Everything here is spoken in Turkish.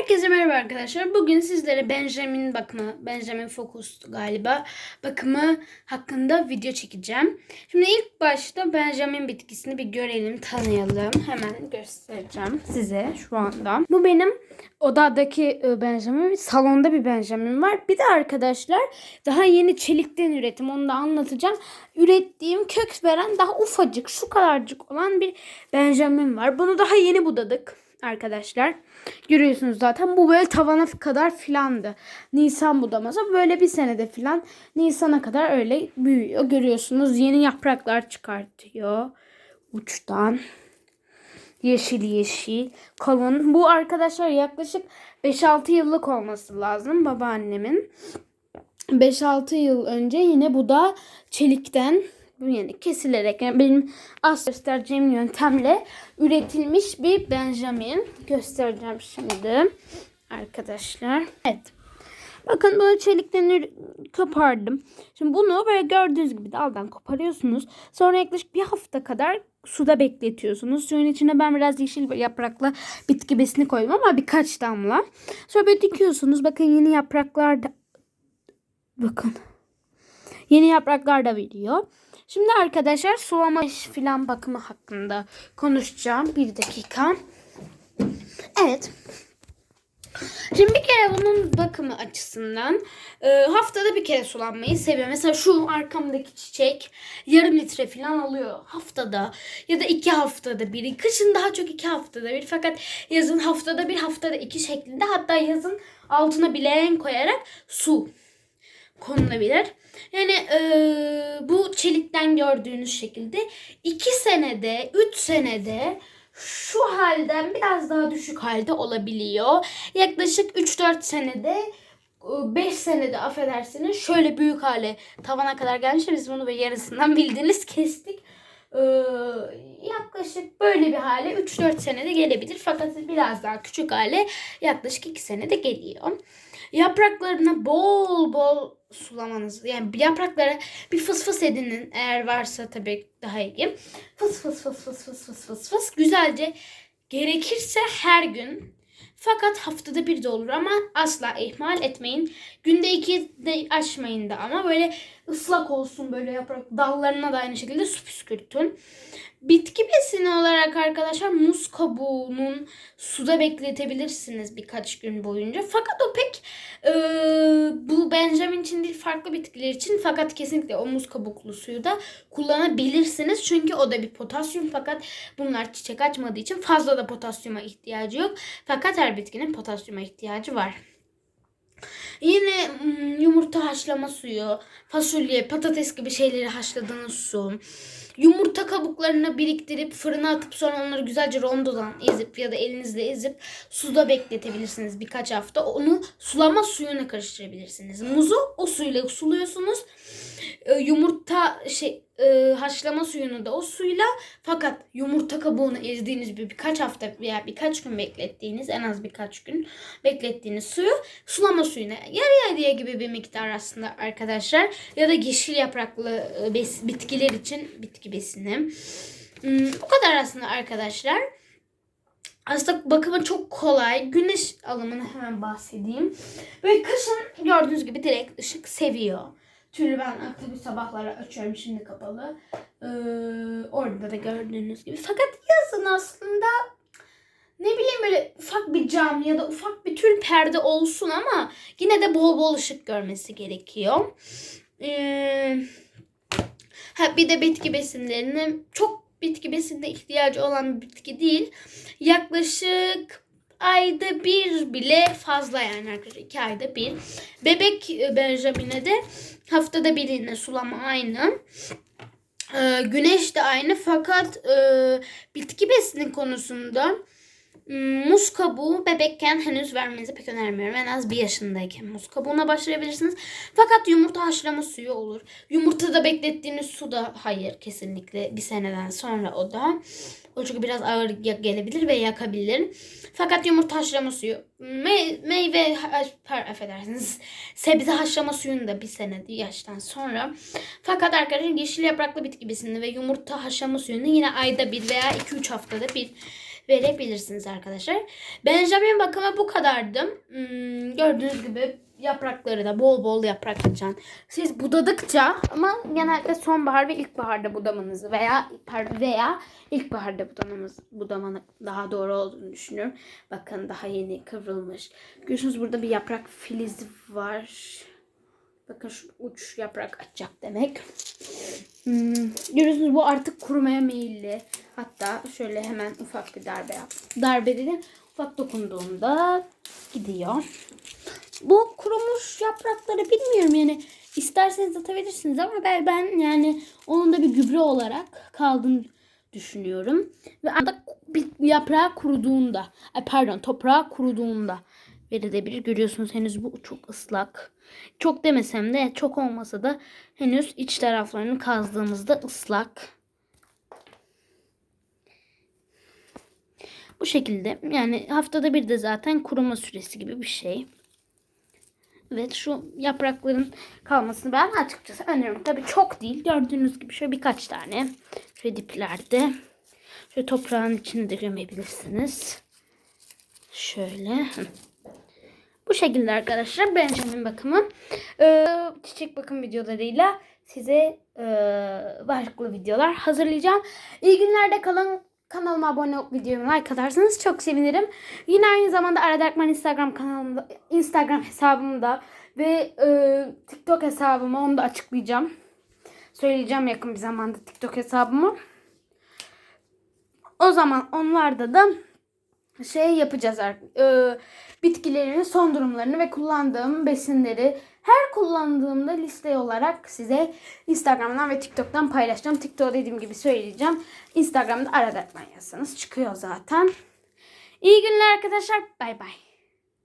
Herkese merhaba arkadaşlar. Bugün sizlere Benjamin bakımı, Benjamin Focus galiba bakımı hakkında video çekeceğim. Şimdi ilk başta Benjamin bitkisini bir görelim, tanıyalım. Hemen göstereceğim size şu anda. Bu benim odadaki e, Benjamin, salonda bir Benjamin var. Bir de arkadaşlar daha yeni çelikten üretim, onu da anlatacağım. Ürettiğim kök veren daha ufacık, şu kadarcık olan bir Benjamin var. Bunu daha yeni budadık arkadaşlar. Görüyorsunuz zaten bu böyle tavana kadar filandı. Nisan budaması böyle bir senede filan Nisan'a kadar öyle büyüyor. Görüyorsunuz yeni yapraklar çıkartıyor uçtan. Yeşil yeşil kalın. Bu arkadaşlar yaklaşık 5-6 yıllık olması lazım babaannemin. 5-6 yıl önce yine bu da çelikten yani kesilerek yani benim az göstereceğim yöntemle üretilmiş bir Benjamin göstereceğim şimdi arkadaşlar. Evet. Bakın böyle çelikten kopardım. Şimdi bunu böyle gördüğünüz gibi daldan koparıyorsunuz. Sonra yaklaşık bir hafta kadar suda bekletiyorsunuz. Suyun içine ben biraz yeşil yapraklı bitki besini koydum ama birkaç damla. Sonra böyle dikiyorsunuz. Bakın yeni yapraklar da bakın. Yeni yapraklar da veriyor. Şimdi arkadaşlar sulama filan bakımı hakkında konuşacağım. Bir dakika. Evet. Şimdi bir kere bunun bakımı açısından e, haftada bir kere sulanmayı seviyorum. Mesela şu arkamdaki çiçek yarım litre falan alıyor haftada ya da iki haftada bir. Kışın daha çok iki haftada bir fakat yazın haftada bir haftada iki şeklinde hatta yazın altına bileğen koyarak su konulabilir. Yani e, bu çelikten gördüğünüz şekilde 2 senede 3 senede şu halden biraz daha düşük halde olabiliyor. Yaklaşık 3-4 senede 5 senede affedersiniz şöyle büyük hale tavana kadar gelmiş. Biz bunu ve yarısından bildiğiniz kestik. Ee, yaklaşık böyle bir hale 3-4 senede gelebilir. Fakat biraz daha küçük hale yaklaşık 2 senede geliyor. Yapraklarına bol bol sulamanız yani yapraklara bir fıs fıs edinin eğer varsa tabii daha iyi. Fıs fıs fıs fıs fıs fıs fıs fıs güzelce gerekirse her gün fakat haftada bir de olur ama asla ihmal etmeyin. Günde iki de aşmayın da ama böyle ıslak olsun böyle yaprak dallarına da aynı şekilde su püskürtün. Bitki besini olarak arkadaşlar muz kabuğunun suda bekletebilirsiniz birkaç gün boyunca. Fakat o pek e, bu Benjamin için değil farklı bitkiler için fakat kesinlikle o muz kabuklu suyu da kullanabilirsiniz. Çünkü o da bir potasyum fakat bunlar çiçek açmadığı için fazla da potasyuma ihtiyacı yok. Fakat her bitkinin potasyuma ihtiyacı var. Yine yumurta haşlama suyu, fasulye, patates gibi şeyleri haşladığınız su. Yumurta kabuklarını biriktirip fırına atıp sonra onları güzelce rondodan ezip ya da elinizle ezip suda bekletebilirsiniz birkaç hafta. Onu sulama suyuna karıştırabilirsiniz. Muzu o suyla suluyorsunuz. Yumurta şey e, haşlama suyunu da o suyla fakat yumurta kabuğunu ezdiğiniz bir birkaç hafta veya birkaç gün beklettiğiniz en az birkaç gün beklettiğiniz suyu sulama suyuna yarı yarıya gibi bir miktar aslında arkadaşlar ya da yeşil yapraklı e, bes, bitkiler için bitki besini. Hmm, bu kadar aslında arkadaşlar. Aslında bakımı çok kolay. Güneş alımını hemen bahsedeyim. Ve kışın gördüğünüz gibi direkt ışık seviyor. Tülü ben aktif sabahları açıyorum şimdi kapalı. Ee, orada da gördüğünüz gibi. Fakat yazın aslında ne bileyim böyle ufak bir cam ya da ufak bir tül perde olsun ama yine de bol bol ışık görmesi gerekiyor. Ee, ha bir de bitki besinlerini çok bitki besinine ihtiyacı olan bir bitki değil. Yaklaşık ayda bir bile fazla yani arkadaşlar. iki ayda bir. Bebek e, Benjamin'e de haftada bir yine sulama aynı. Ee, güneş de aynı fakat e, bitki besini konusunda muz kabuğu bebekken henüz vermenizi pek önermiyorum. En az bir yaşındayken muz kabuğuna başlayabilirsiniz. Fakat yumurta haşlama suyu olur. Yumurtada beklettiğiniz su da hayır kesinlikle bir seneden sonra o da. O çünkü biraz ağır gelebilir ve yakabilir. Fakat yumurta haşlama suyu, me- meyve par affedersiniz, sebze haşlama suyunu da bir sene yaştan sonra. Fakat arkadaşlar yeşil yapraklı bitki besini ve yumurta haşlama suyunu yine ayda bir veya 2-3 haftada bir verebilirsiniz arkadaşlar. Benjamin bakımı bu kadardı. Hmm, gördüğünüz gibi yaprakları da bol bol yaprak açan. Siz budadıkça ama genelde sonbahar ve ilkbaharda budamanızı veya pardon, veya ilkbaharda budamanız budamanı daha doğru olduğunu düşünüyorum. Bakın daha yeni kıvrılmış. Görüyorsunuz burada bir yaprak filizi var. Bakın şu uç yaprak açacak demek. Hmm, görüyorsunuz bu artık kurumaya meyilli. Hatta şöyle hemen ufak bir darbe yap. Darbe dedi. Ufak dokunduğunda gidiyor. Bu kurumuş yaprakları bilmiyorum yani isterseniz atabilirsiniz ama ben, ben yani onun da bir gübre olarak kaldığını düşünüyorum. Ve bir yaprağı kuruduğunda, pardon toprağı kuruduğunda verilebilir. Görüyorsunuz henüz bu çok ıslak. Çok demesem de çok olmasa da henüz iç taraflarını kazdığımızda ıslak. Bu şekilde yani haftada bir de zaten kuruma süresi gibi bir şey. Evet şu yaprakların kalmasını ben açıkçası öneririm. Tabii çok değil. Gördüğünüz gibi şöyle birkaç tane şöyle diplerde. Şöyle toprağın içinde gömebilirsiniz. Şöyle. Bu şekilde arkadaşlar Benjamin bakımı. Ee, çiçek bakım videolarıyla size e, farklı videolar hazırlayacağım. İyi günlerde kalın. Kanalıma abone olup videomu like atarsanız çok sevinirim. Yine aynı zamanda Arada Akman Instagram kanalımda, Instagram hesabımda ve e, TikTok hesabımı onu da açıklayacağım. Söyleyeceğim yakın bir zamanda TikTok hesabımı. O zaman onlarda da şey yapacağız. E, bitkilerin son durumlarını ve kullandığım besinleri her kullandığımda liste olarak size Instagram'dan ve TikTok'tan paylaşacağım. TikTok dediğim gibi söyleyeceğim. Instagram'da arada yazsanız çıkıyor zaten. İyi günler arkadaşlar. Bay bay.